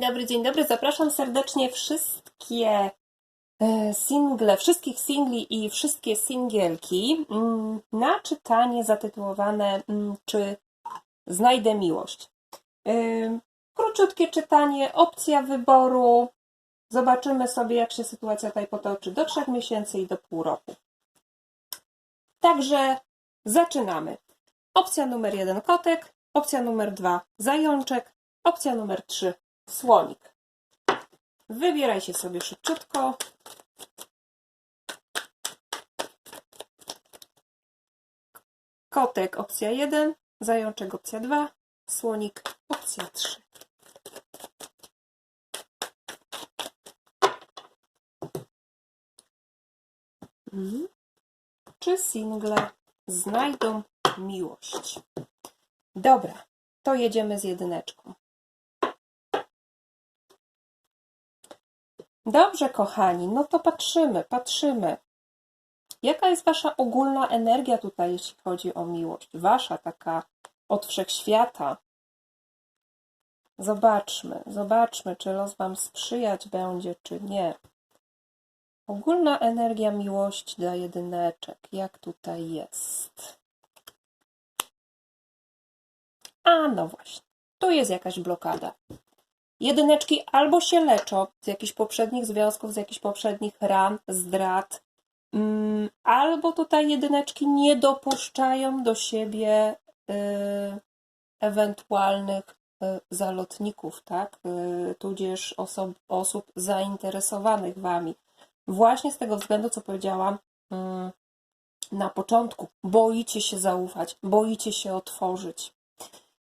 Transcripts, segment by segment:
Dzień dobry, dzień dobry. Zapraszam serdecznie wszystkie e, single, wszystkich singli i wszystkie singielki mm, na czytanie zatytułowane mm, Czy znajdę miłość? Ym, Króciutkie czytanie, opcja wyboru. Zobaczymy sobie, jak się sytuacja tutaj potoczy do trzech miesięcy i do pół roku. Także zaczynamy. Opcja numer jeden kotek, opcja numer dwa zajączek, opcja numer trzy słonik. Wybierajcie sobie szybciutko. Kotek opcja 1, zajączek opcja 2, słonik opcja 3. Mhm. Czy single znajdą miłość? Dobra, to jedziemy z jedyneczką. Dobrze, kochani, no to patrzymy, patrzymy. Jaka jest wasza ogólna energia tutaj, jeśli chodzi o miłość? Wasza taka od wszechświata. Zobaczmy, zobaczmy, czy los wam sprzyjać będzie, czy nie. Ogólna energia miłości dla jedyneczek. Jak tutaj jest? A no właśnie, tu jest jakaś blokada. Jedyneczki albo się leczą z jakichś poprzednich związków, z jakichś poprzednich ran, zdrad, mm, albo tutaj jedyneczki nie dopuszczają do siebie y, ewentualnych y, zalotników, tak? Y, tudzież osob, osób zainteresowanych wami. Właśnie z tego względu, co powiedziałam mm, na początku. Boicie się zaufać, boicie się otworzyć.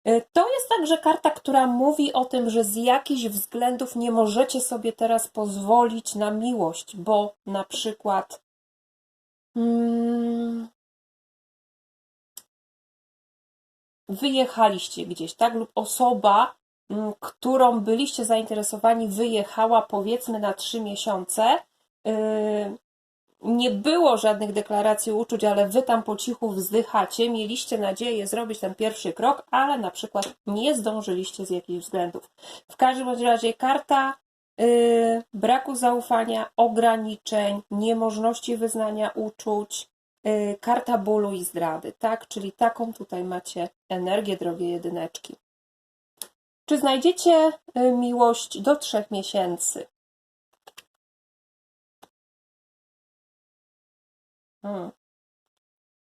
Y, To jest także karta, która mówi o tym, że z jakichś względów nie możecie sobie teraz pozwolić na miłość, bo na przykład mm, wyjechaliście gdzieś, tak? Lub osoba, mm, którą byliście zainteresowani, wyjechała powiedzmy na trzy miesiące. y, nie było żadnych deklaracji uczuć, ale wy tam po cichu wzdychacie, mieliście nadzieję zrobić ten pierwszy krok, ale na przykład nie zdążyliście z jakichś względów. W każdym razie karta y, braku zaufania, ograniczeń, niemożności wyznania uczuć, y, karta bólu i zdrady, tak? Czyli taką tutaj macie energię, drogie jedyneczki. Czy znajdziecie y, miłość do trzech miesięcy? Hmm.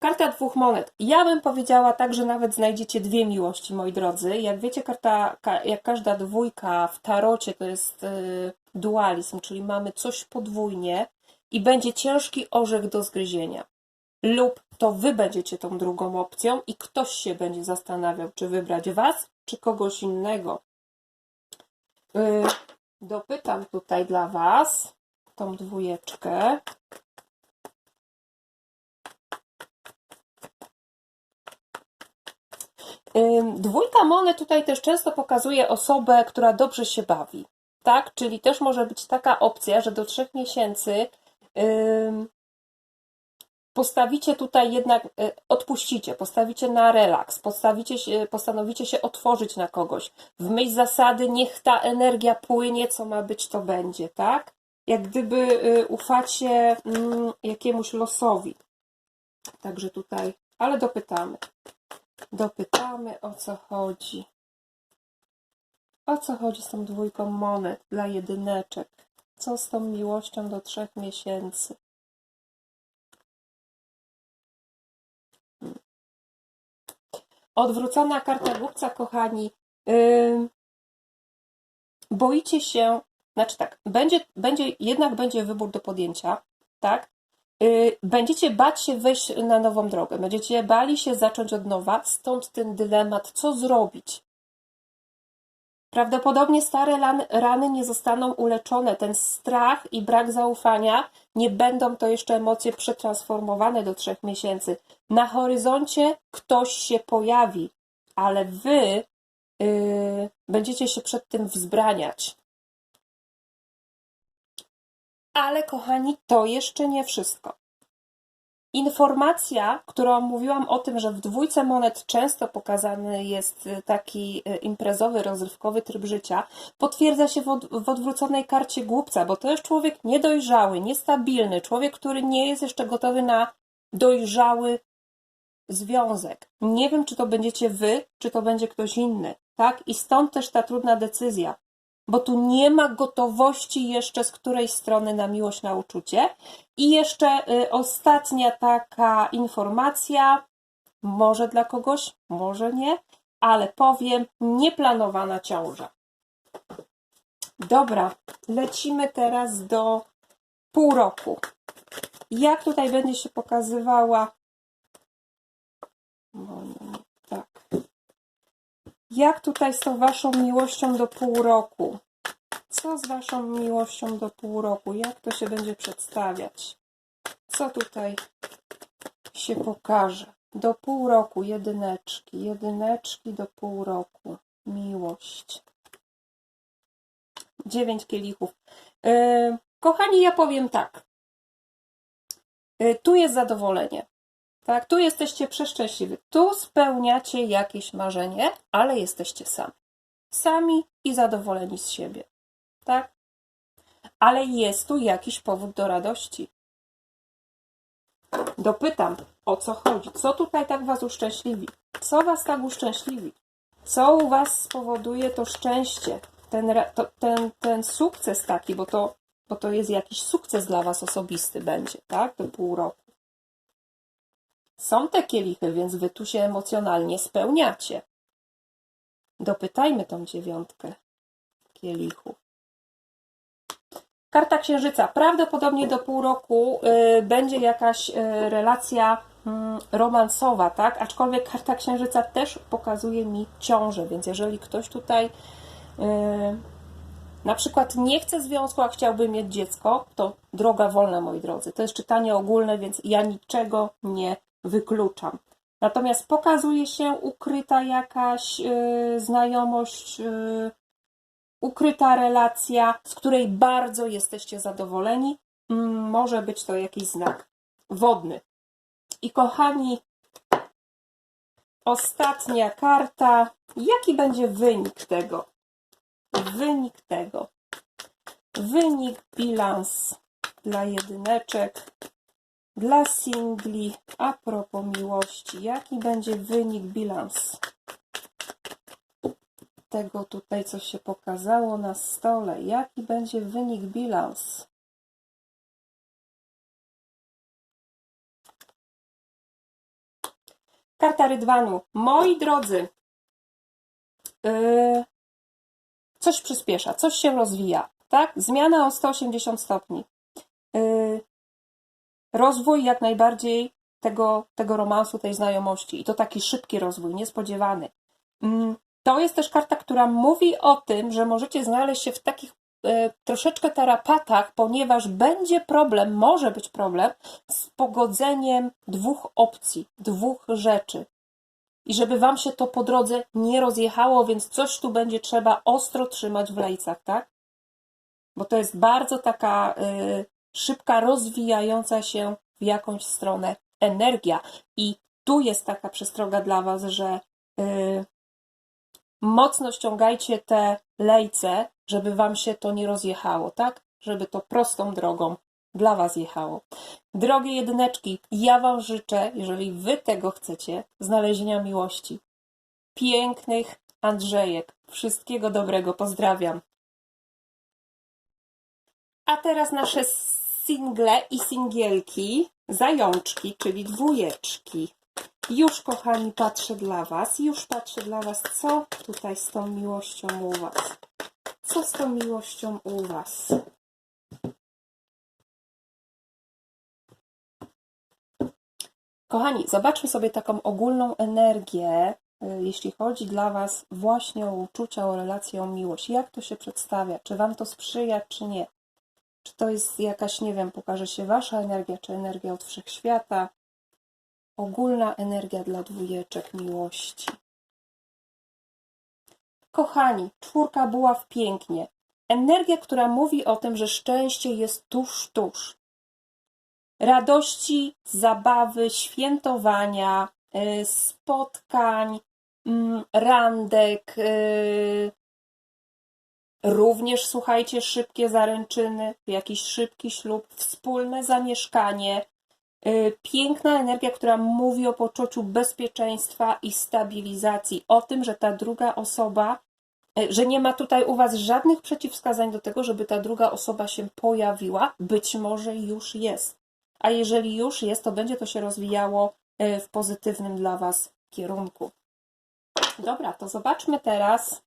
Karta dwóch monet. Ja bym powiedziała tak, że nawet znajdziecie dwie miłości, moi drodzy. Jak wiecie, karta, ka, jak każda dwójka w tarocie to jest y, dualizm, czyli mamy coś podwójnie i będzie ciężki orzech do zgryzienia. Lub to wy będziecie tą drugą opcją i ktoś się będzie zastanawiał, czy wybrać was, czy kogoś innego. Y, dopytam tutaj dla was tą dwójeczkę. Dwójka monet tutaj też często pokazuje osobę, która dobrze się bawi, tak? Czyli też może być taka opcja, że do trzech miesięcy postawicie tutaj jednak, y, odpuścicie, postawicie na relaks, postawicie się, postanowicie się otworzyć na kogoś. W myśl zasady, niech ta energia płynie, co ma być, to będzie, tak? Jak gdyby y, ufacie mm, jakiemuś losowi. Także tutaj, ale dopytamy. Dopytamy o co chodzi. O co chodzi z tą dwójką monet dla jedyneczek? Co z tą miłością do trzech miesięcy? Odwrócona karta głupca, kochani. Ym, boicie się, znaczy tak, będzie, będzie, jednak będzie wybór do podjęcia, tak? Y, Będziecie bać się wejść na nową drogę, będziecie bali się zacząć od nowa, stąd ten dylemat, co zrobić. Prawdopodobnie stare rany, nie zostaną uleczone. Ten strach i brak zaufania nie będą to jeszcze emocje przetransformowane do trzech miesięcy. Na horyzoncie ktoś się pojawi, ale wy yy, będziecie się przed tym wzbraniać. Ale kochani, to jeszcze nie wszystko. informacja, którą mówiłam o tym, że w dwójce monet często pokazany jest y, taki y, imprezowy, rozrywkowy tryb życia, potwierdza się w, od, w odwróconej karcie głupca, bo to jest człowiek niedojrzały, niestabilny, człowiek, który nie jest jeszcze gotowy na dojrzały związek. Nie wiem, czy to będziecie wy, czy to będzie ktoś inny, tak? I stąd też ta trudna decyzja, bo tu nie ma gotowości jeszcze z której strony na miłość, na uczucie. I jeszcze y, ostatnia taka informacja, może dla kogoś, może nie, ale powiem, nieplanowana ciąża. Dobra, lecimy teraz do pół roku. Jak tutaj będzie się pokazywała. Jak tutaj z tą waszą miłością do pół roku? Co z waszą miłością do pół roku? Jak to się będzie przedstawiać? Co tutaj się pokaże? Do pół roku jedyneczki, jedyneczki do pół roku. Miłość. Dziewięć kielichów. Yy, kochani, ja powiem tak. Yy, tu jest zadowolenie. Tak, tu jesteście przeszczęśliwi. Tu spełniacie jakieś marzenie, ale jesteście sami. Sami i zadowoleni z siebie. Tak? Ale jest tu jakiś powód do radości. Dopytam, o co chodzi? Co tutaj tak was uszczęśliwi? Co was tak uszczęśliwi? Co u was spowoduje to szczęście? Ten, to, ten, ten sukces taki, bo to, bo to jest jakiś sukces dla was osobisty będzie, tak? Do pół roku. Są te kielichy, więc wy tu się emocjonalnie spełniacie. Dopytajmy tą dziewiątkę kielichów. Karta księżyca. Prawdopodobnie do pół roku y, będzie jakaś y, relacja mm, romansowa, tak? Aczkolwiek karta księżyca też pokazuje mi ciążę, więc jeżeli ktoś tutaj y, na przykład nie chce związku, a chciałby mieć dziecko, to droga wolna, moi drodzy. To jest czytanie ogólne, więc ja niczego nie wykluczam. Natomiast pokazuje się ukryta jakaś yy, znajomość, yy, ukryta relacja, z której bardzo jesteście zadowoleni. Mm, może być to jakiś znak wodny. I kochani, ostatnia karta. Jaki będzie wynik tego? Wynik tego. Wynik, bilans dla jedyneczek dla singli, a propos miłości, jaki będzie wynik, bilans tego tutaj, co się pokazało na stole? Jaki będzie wynik, bilans? Karta Rydwanu. Moi drodzy, yy, coś przyspiesza, coś się rozwija, tak? Zmiana o 180 stopni. Yy, rozwój jak najbardziej tego, tego romansu, tej znajomości. I to taki szybki rozwój, niespodziewany. Mm, To jest też karta, która mówi o tym, że możecie znaleźć się w takich e, troszeczkę tarapatach, ponieważ będzie problem, może być problem z pogodzeniem dwóch opcji, dwóch rzeczy. I żeby wam się to po drodze nie rozjechało, więc coś tu będzie trzeba ostro trzymać w lejcach, tak? Bo to jest bardzo taka y, szybka, rozwijająca się w jakąś stronę energia. I tu jest taka przestroga dla Was, że yy, mocno ściągajcie te lejce, żeby Wam się to nie rozjechało, tak? Żeby to prostą drogą dla Was jechało. Drogie jedyneczki, ja Wam życzę, jeżeli Wy tego chcecie, znalezienia miłości. Pięknych Andrzejek. Wszystkiego dobrego. Pozdrawiam. A teraz nasze single i singielki, zajączki, czyli dwójeczki. Już, kochani, patrzę dla Was, już patrzę dla Was, co tutaj z tą miłością u Was. Co z tą miłością u Was? Kochani, zobaczmy sobie taką ogólną energię, y, jeśli chodzi dla Was właśnie o uczucia, o relację, o miłość. Jak to się przedstawia? Czy Wam to sprzyja, czy nie? Czy to jest jakaś, nie wiem, pokaże się Wasza energia, czy energia od wszechświata? Ogólna energia dla dwójeczek miłości. Kochani, czwórka buław pięknie. Energia, która mówi o tym, że szczęście jest tuż, tuż. radości, zabawy, świętowania, y, spotkań, mm, randek, y, również słuchajcie, szybkie zaręczyny, jakiś szybki ślub, wspólne zamieszkanie, y, piękna energia, która mówi o poczuciu bezpieczeństwa i stabilizacji, o tym, że ta druga osoba, y, że nie ma tutaj u Was żadnych przeciwwskazań do tego, żeby ta druga osoba się pojawiła, być może już jest. A jeżeli już jest, to będzie to się rozwijało y, w pozytywnym dla Was kierunku. Dobra, to zobaczmy teraz,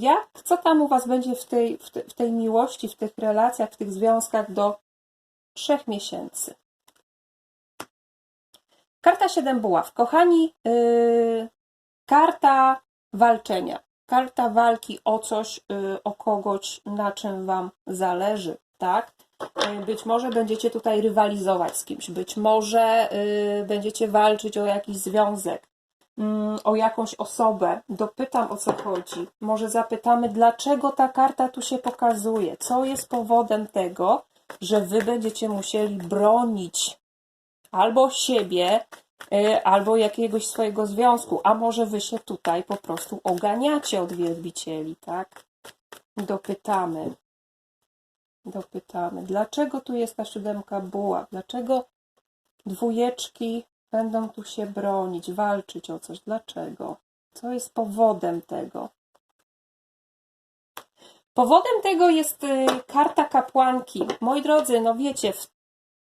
jak, co tam u Was będzie w tej, w, te, w tej miłości, w tych relacjach, w tych związkach do trzech miesięcy. Karta 7 buław. Kochani, yy, karta walczenia. Karta walki o coś, yy, o kogoś, na czym Wam zależy, tak? Yy, Być może będziecie tutaj rywalizować z kimś, być może yy, będziecie walczyć o jakiś związek, o jakąś osobę. Dopytam o co chodzi. Może zapytamy, dlaczego ta karta tu się pokazuje? Co jest powodem tego, że wy będziecie musieli bronić albo siebie, y, albo jakiegoś swojego związku, a może wy się tutaj po prostu oganiacie od wielbicieli, tak? Dopytamy. Dopytamy. Dlaczego tu jest ta siódemka buła? Dlaczego dwójeczki będą tu się bronić, walczyć o coś? Dlaczego? Co jest powodem tego? Powodem tego jest y, karta kapłanki. Moi drodzy, no wiecie, w,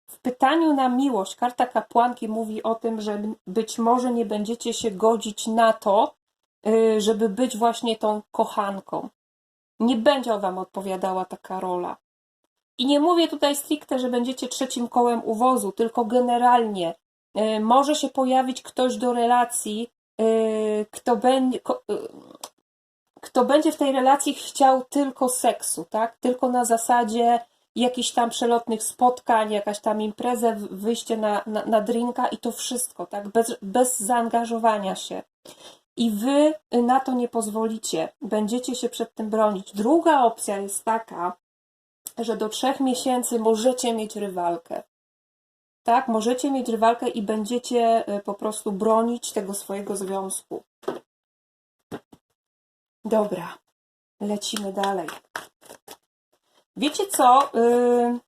w pytaniu na miłość karta kapłanki mówi o tym, że być może nie będziecie się godzić na to, y, żeby być właśnie tą kochanką. Nie będzie wam odpowiadała taka rola. I nie mówię tutaj stricte, że będziecie trzecim kołem uwozu, tylko generalnie może się pojawić ktoś do relacji, y, kto będzie, kto będzie w tej relacji chciał tylko seksu, tak? Tylko na zasadzie jakichś tam przelotnych spotkań, jakaś tam imprezę, wyjście na, na, na drinka i to wszystko, tak? Bez, bez zaangażowania się. I wy na to nie pozwolicie. Będziecie się przed tym bronić. Druga opcja jest taka, że do trzech miesięcy możecie mieć rywalkę. Tak, możecie mieć rywalkę i będziecie y, po prostu bronić tego swojego związku. Dobra, lecimy dalej. Wiecie co? Yy...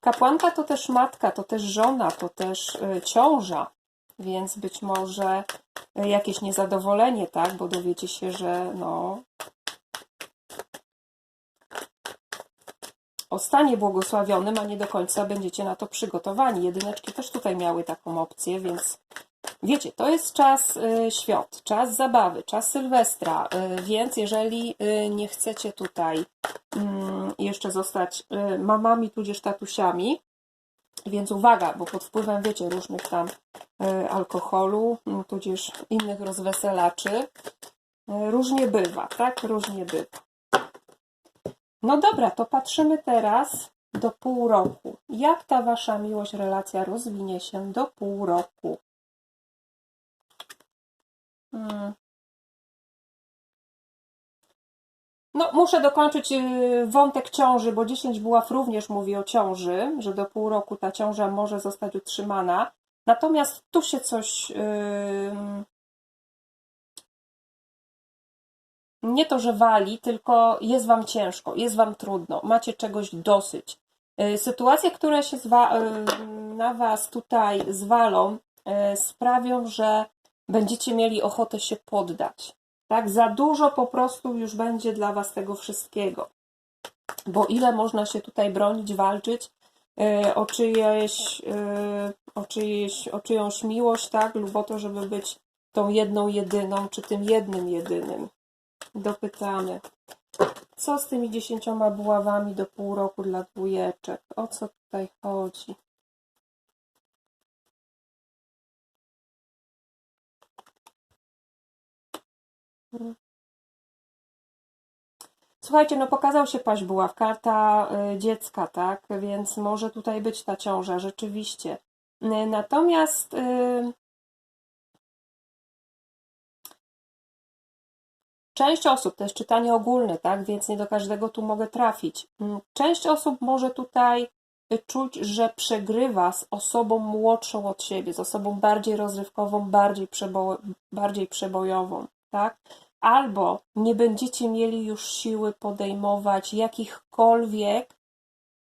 Kapłanka to też matka, to też żona, to też y, ciąża, więc być może y, jakieś niezadowolenie, tak? Bo dowiecie się, że no. O stanie błogosławionym, a nie do końca będziecie na to przygotowani. Jedyneczki też tutaj miały taką opcję, więc Wiecie, to jest czas y, świąt, czas zabawy, czas Sylwestra, y, więc jeżeli y, nie chcecie tutaj mm, jeszcze zostać mamami tudzież tatusiami, więc uwaga, bo pod wpływem, wiecie, różnych tam alkoholu, mm, tudzież innych rozweselaczy, różnie bywa, tak? Różnie bywa. No dobra, to patrzymy teraz do pół roku. Jak ta wasza miłość, relacja rozwinie się do pół roku? Hmm. No, muszę dokończyć y, wątek ciąży, bo 10 buław również mówi o ciąży, że do pół roku ta ciąża może zostać utrzymana. Natomiast tu się coś. Yy... Nie to, że wali, tylko jest wam ciężko, jest wam trudno, macie czegoś dosyć. Yy, Sytuacje, które się yy, na was tutaj zwalą, yy, sprawią, że będziecie mieli ochotę się poddać. Tak, za dużo po prostu już będzie dla was tego wszystkiego. Bo ile można się tutaj bronić, walczyć o, czyjeś, o, czyjeś, o czyjąś miłość, tak, lub o to, żeby być tą jedną jedyną, czy tym jednym jedynym. Dopytamy. Co z tymi dziesięcioma buławami do pół roku dla dwójeczek? O co tutaj chodzi? Słuchajcie, no pokazał się paść buław, karta y, dziecka, tak? Więc może tutaj być ta ciąża, rzeczywiście. Natomiast y, część osób, to jest czytanie ogólne, tak, więc nie do każdego tu mogę trafić. Mm, Część osób może tutaj y, czuć, że przegrywa z osobą młodszą od siebie, z osobą bardziej rozrywkową, bardziej, przebo bardziej przebojową, tak? Albo nie będziecie mieli już siły podejmować jakichkolwiek,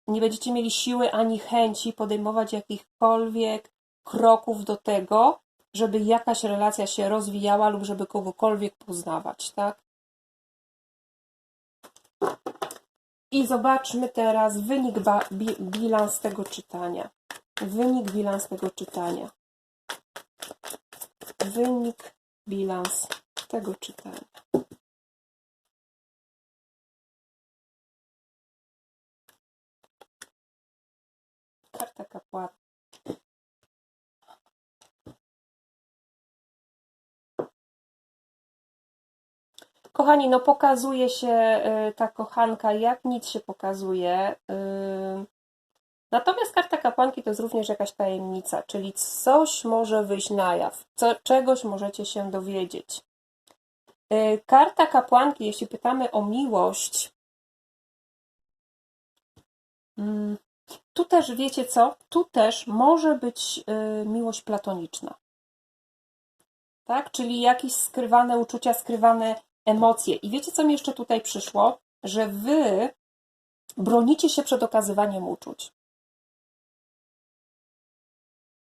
nie będziecie mieli siły ani chęci podejmować jakichkolwiek kroków do tego, żeby jakaś relacja się rozwijała lub żeby kogokolwiek poznawać, tak? I zobaczmy teraz wynik, bi- bilans tego czytania. Wynik, bilans tego czytania. Wynik, bilans tego czytania. Karta kapłana. Kochani, no pokazuje się y, ta kochanka, jak nic się pokazuje. y. Natomiast karta kapłanki to jest również jakaś tajemnica, czyli coś może wyjść na jaw, co, czegoś możecie się dowiedzieć. Y, Karta kapłanki, jeśli pytamy o miłość, mm, tu też wiecie co? Tu też może być miłość platoniczna. Tak? Czyli jakieś skrywane uczucia, skrywane emocje. I wiecie, co mi jeszcze tutaj przyszło? Że wy bronicie się przed okazywaniem uczuć.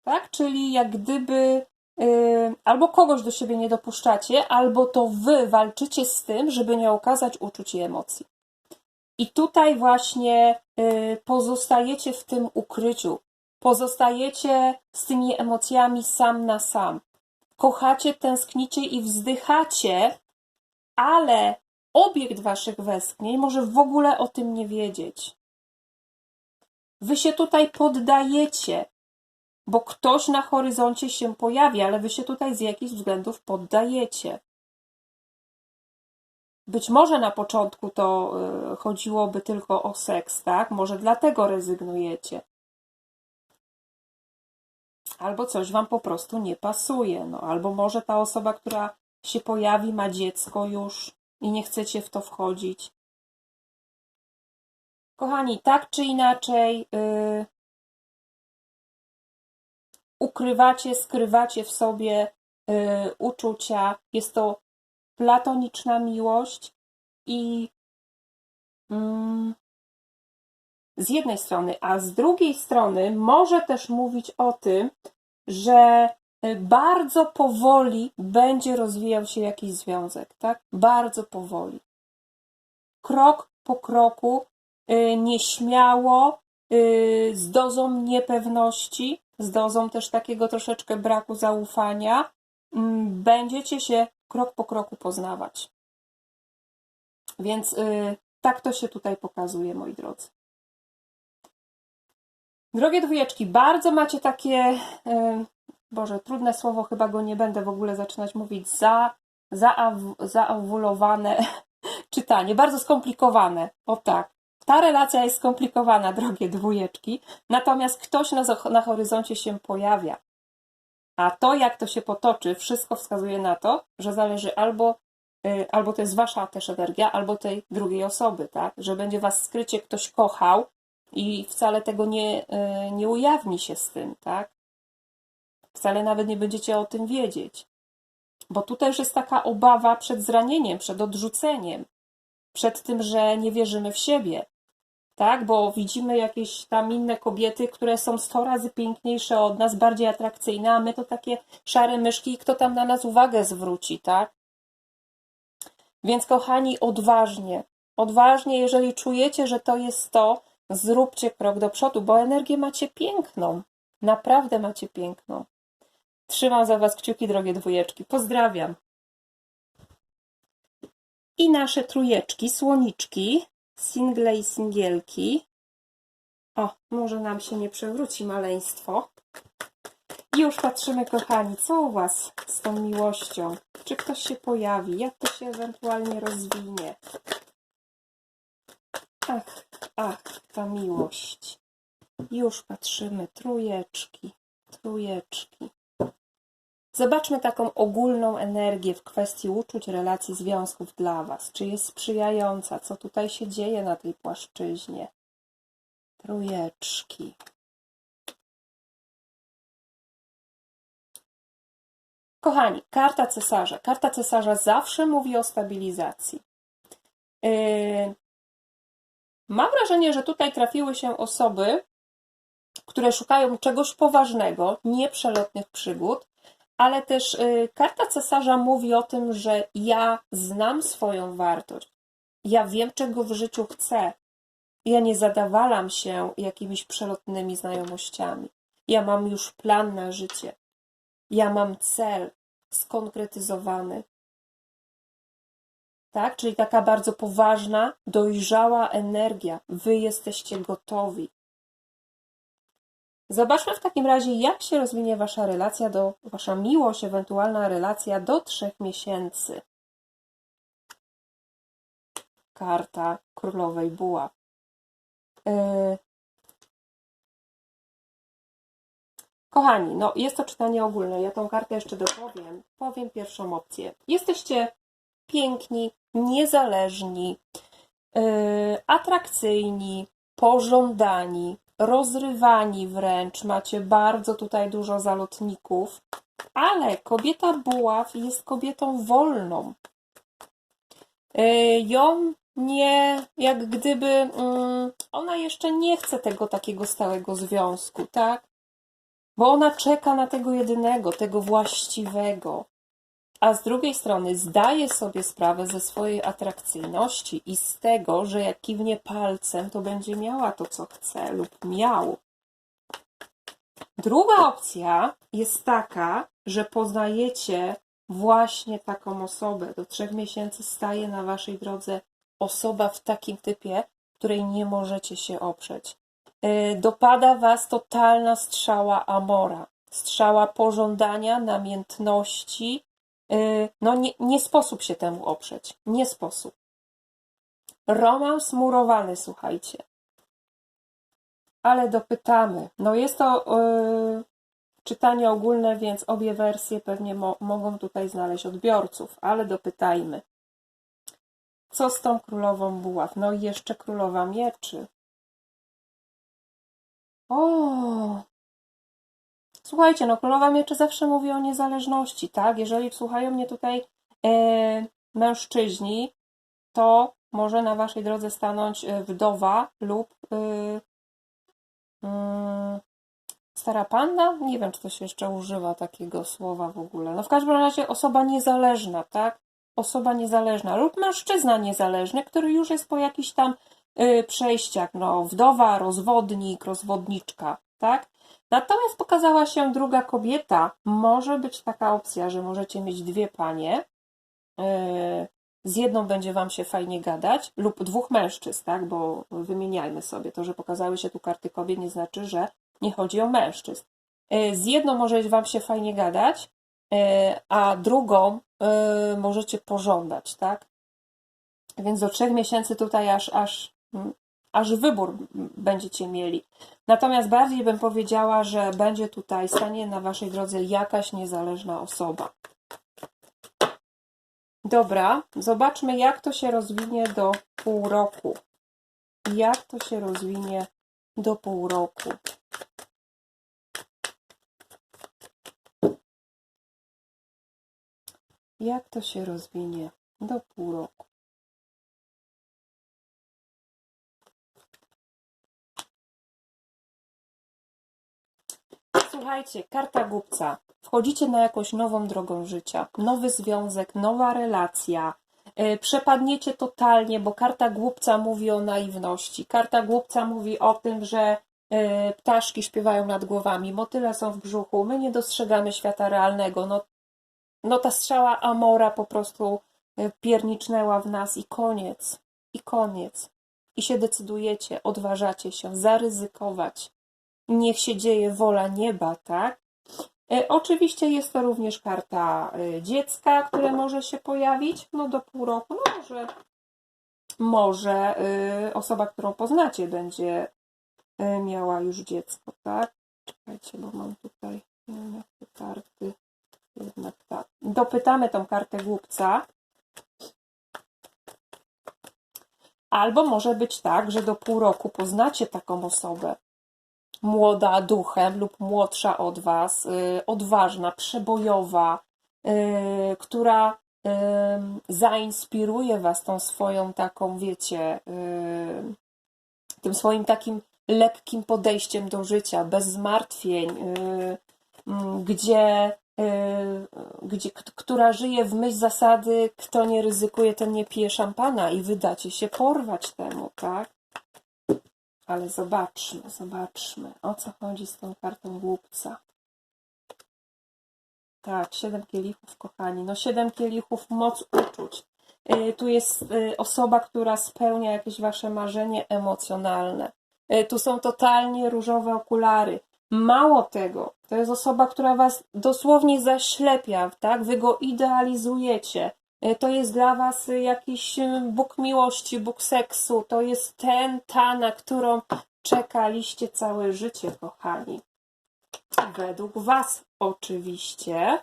Tak? Czyli jak gdyby y, albo kogoś do siebie nie dopuszczacie, albo to wy walczycie z tym, żeby nie okazać uczuć i emocji. I tutaj właśnie y, pozostajecie w tym ukryciu. Pozostajecie z tymi emocjami sam na sam. Kochacie, tęsknicie i wzdychacie, ale obiekt waszych westchnień może w ogóle o tym nie wiedzieć. Wy się tutaj poddajecie, bo ktoś na horyzoncie się pojawi, ale wy się tutaj z jakichś względów poddajecie. Być może na początku to y, chodziłoby tylko o seks, tak? Może dlatego rezygnujecie. Albo coś wam po prostu nie pasuje, no, albo może ta osoba, która się pojawi, ma dziecko już i nie chcecie w to wchodzić. Kochani, tak czy inaczej, yy, ukrywacie, skrywacie w sobie yy, uczucia. Jest to platoniczna miłość i mm, z jednej strony, a z drugiej strony może też mówić o tym, że bardzo powoli będzie rozwijał się jakiś związek, tak? Bardzo powoli. Krok po kroku, y, nieśmiało, y, z dozą niepewności, z dozą też takiego troszeczkę braku zaufania, będziecie się krok po kroku poznawać. Więc tak to się tutaj pokazuje, moi drodzy. Drogie dwójeczki, bardzo macie takie, Boże, trudne słowo, chyba go nie będę w ogóle zaczynać mówić, za, zaaw- zaawulowane czytanie, bardzo skomplikowane, o tak. Ta relacja jest skomplikowana, drogie dwójeczki, natomiast ktoś na, na horyzoncie się pojawia. A to, jak to się potoczy, wszystko wskazuje na to, że zależy albo, y, albo to jest wasza też energia, albo tej drugiej osoby, tak? Że będzie was skrycie ktoś kochał i wcale tego nie, y, nie ujawni się z tym, tak? Wcale nawet nie będziecie o tym wiedzieć. Bo tu też jest taka obawa przed zranieniem, przed odrzuceniem, przed tym, że nie wierzymy w siebie. Tak, bo widzimy jakieś tam inne kobiety, które są 100 razy piękniejsze od nas, bardziej atrakcyjne, a my to takie szare myszki, kto tam na nas uwagę zwróci, tak? Więc kochani, odważnie, odważnie, jeżeli czujecie, że to jest to, zróbcie krok do przodu, bo energię macie piękną. Naprawdę macie piękną. Trzymam za Was kciuki, drogie dwójeczki. Pozdrawiam. I nasze trójeczki, słoniczki, single i singielki. O, może nam się nie przewróci maleństwo. I już patrzymy, kochani, co u Was z tą miłością? Czy ktoś się pojawi? Jak to się ewentualnie rozwinie? Ach, ach, ta miłość. Już patrzymy, trójeczki, trójeczki. Zobaczmy taką ogólną energię w kwestii uczuć, relacji, związków dla Was. Czy jest sprzyjająca? Co tutaj się dzieje na tej płaszczyźnie? Trójeczki. Kochani, karta cesarza. Karta cesarza zawsze mówi o stabilizacji. Yy, Mam wrażenie, że tutaj trafiły się osoby, które szukają czegoś poważnego, nie przelotnych przygód, ale też y, karta cesarza mówi o tym, że ja znam swoją wartość. Ja wiem, czego w życiu chcę. Ja nie zadawalam się jakimiś przelotnymi znajomościami. Ja mam już plan na życie. Ja mam cel skonkretyzowany. Tak? Czyli taka bardzo poważna, dojrzała energia. Wy jesteście gotowi. Zobaczmy w takim razie, jak się rozwinie wasza relacja do, wasza miłość, ewentualna relacja do trzech miesięcy. Karta królowej buław. Yy. Kochani, no jest to czytanie ogólne. Ja tą kartę jeszcze dopowiem. Powiem pierwszą opcję. Jesteście piękni, niezależni, yy, atrakcyjni, pożądani, rozrywani wręcz, macie bardzo tutaj dużo zalotników, ale kobieta buław jest kobietą wolną. Yy, ją nie, jak gdyby mm, ona jeszcze nie chce tego takiego stałego związku, tak? Bo ona czeka na tego jedynego, tego właściwego. A z drugiej strony zdaje sobie sprawę ze swojej atrakcyjności i z tego, że jak kiwnie palcem, to będzie miała to, co chce lub miał. Druga opcja jest taka, że poznajecie właśnie taką osobę. Do trzech miesięcy staje na waszej drodze osoba w takim typie, której nie możecie się oprzeć. Yy, dopada was totalna strzała amora, strzała pożądania, namiętności, no nie, nie sposób się temu oprzeć. Nie sposób. Romans murowany, słuchajcie. Ale dopytamy. No jest to yy, czytanie ogólne, więc obie wersje pewnie mo mogą tutaj znaleźć odbiorców, ale dopytajmy. Co z tą królową buław? No i jeszcze królowa mieczy. O! Słuchajcie, no królowa mieczy zawsze mówi o niezależności, tak? Jeżeli słuchają mnie tutaj e, mężczyźni, to może na waszej drodze stanąć e, wdowa lub e, mm, stara panna? Nie wiem, czy to się jeszcze używa takiego słowa w ogóle. No w każdym razie osoba niezależna, tak? Osoba niezależna lub mężczyzna niezależny, który już jest po jakichś tam y, przejściach, no wdowa, rozwodnik, rozwodniczka, tak? Natomiast pokazała się druga kobieta. Może być taka opcja, że możecie mieć dwie panie. Y, z jedną będzie wam się fajnie gadać, lub dwóch mężczyzn, tak? Bo wymieniajmy sobie. To, że pokazały się tu karty kobiet, nie znaczy, że nie chodzi o mężczyzn. Y, z jedną może wam się fajnie gadać, y, a drugą możecie pożądać, tak? Więc do trzech miesięcy tutaj aż, aż, mm, aż wybór będziecie mieli. Natomiast bardziej bym powiedziała, że będzie tutaj stanie na waszej drodze jakaś niezależna osoba. Dobra, zobaczmy, jak to się rozwinie do pół roku. Jak to się rozwinie do pół roku. Jak to się rozwinie do pół roku? Słuchajcie, karta głupca. Wchodzicie na jakąś nową drogą życia, nowy związek, nowa relacja. Yy, Przepadniecie totalnie, bo karta głupca mówi o naiwności. Karta głupca mówi o tym, że yy, ptaszki śpiewają nad głowami, motyle są w brzuchu, my nie dostrzegamy świata realnego. No, no ta strzała Amora po prostu yy, piernicznęła w nas i koniec. I koniec. I się decydujecie, odważacie się zaryzykować. Niech się dzieje wola nieba, tak? E, Oczywiście jest to również karta e, dziecka, które może się pojawić no do pół roku. No może, może e, osoba, którą poznacie, będzie miała już dziecko, tak? Czekajcie, bo mam tutaj te karty. Jednak tak. Dopytamy tą kartę głupca. Albo może być tak, że do pół roku poznacie taką osobę. Młoda duchem lub młodsza od Was, y, odważna, przebojowa, y, która zainspiruje Was tą swoją taką, wiecie, y, tym swoim takim lekkim podejściem do życia, bez zmartwień, mm, gdzie, gdzie, która żyje w myśl zasady, kto nie ryzykuje, ten nie pije szampana i wydacie się porwać temu, tak? Ale zobaczmy, zobaczmy, o co chodzi z tą kartą głupca. Tak, siedem kielichów, kochani. No siedem kielichów, moc uczuć. Y, Tu jest y, osoba, która spełnia jakieś wasze marzenie emocjonalne. Y, Tu są totalnie różowe okulary. Mało tego, to jest osoba, która was dosłownie zaślepia, tak? Wy go idealizujecie. Y, To jest dla was y, jakiś y, Bóg miłości, Bóg seksu. To jest ten, ta, na którą czekaliście całe życie, kochani. Według was oczywiście.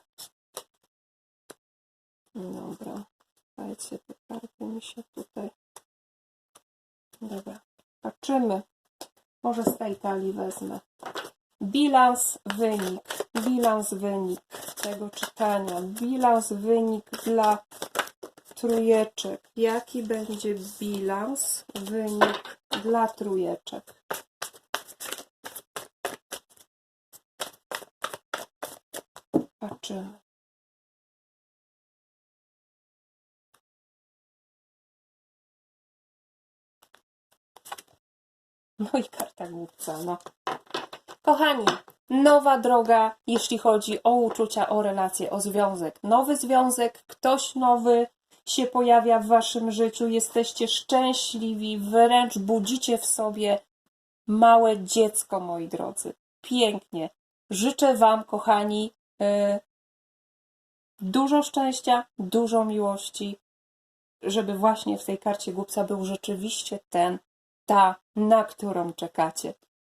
Dobra. Słuchajcie, te karty mi się tutaj. Dobra. Patrzymy. Może z tej talii wezmę. Bilans, wynik. Bilans, wynik tego czytania. Bilans, wynik dla trójeczek. Jaki będzie bilans, wynik dla trójeczek? Patrzymy. No i karta głupca, no. Kochani, nowa droga, jeśli chodzi o uczucia, o relacje, o związek. Nowy związek, ktoś nowy się pojawia w waszym życiu, jesteście szczęśliwi, wręcz budzicie w sobie małe dziecko, moi drodzy. Pięknie. Życzę wam, kochani, y, dużo szczęścia, dużo miłości, żeby właśnie w tej karcie głupca był rzeczywiście ten, ta, na którą czekacie.